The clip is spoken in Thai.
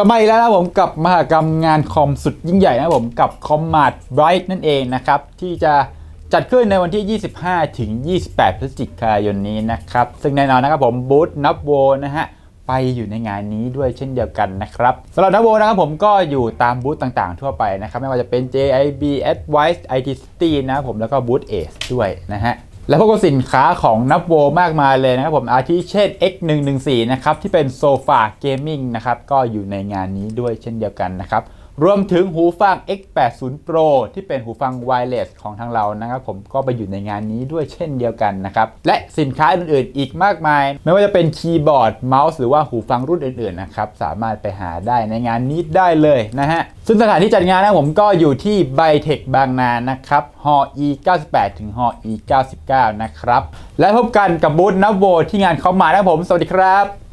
ก็มาอีกแล้วนะผมกับมหกรรมงานคอมสุดยิ่งใหญ่นะผมกับคอมมาดไบรท์นั่นเองนะครับ ที่จะจัดขึ้นในวันที่ 25 ถึง 28 พฤศจิกายนนี้นะครับ ซึ่งแน่นอนนะครับผมบูธนับโวนะฮะ ไปอยู่ในงานนี้ด้วยเช่นเดียวกันนะครับสำหรับนับโวนะครับผมก็อยู่ตามบูธต่างๆ ทั่วไปนะครับ ไม่ว่าจะเป็น JIB Advice IT City นะผมแล้วก็บูธ Ace ด้วยนะฮะ และพวกสินค้าของนับโวมากมายเลยนะครับผมอาทิเช่น X114 นะครับที่เป็นโซฟาเกมมิ่งนะครับก็อยู่ในงานนี้ด้วยเช่นเดียวกันนะครับ รวมถึงหูฟัง X80 Pro ที่เป็นหูฟังไวเลสของทางเรานะครับผมก็ไปอยู่ในงานนี้ด้วยเช่นเดียวกันนะครับ และสินค้าอื่นๆ อีกมากมาย ไม่ว่าจะเป็นคีย์บอร์ดเมาส์หรือว่าหูฟังรุ่นอื่นๆนะครับสามารถไปหาได้ในงานนี้ได้เลยนะฮะ ซึ่งสถานที่จัดงานนะผมก็อยู่ที่ไบเทคบางนานะครับฮอ E 98ถึงฮอ E 99นะครับและพบกันกับบูธนับโวที่งานเข้ามานะผม สวัสดีครับ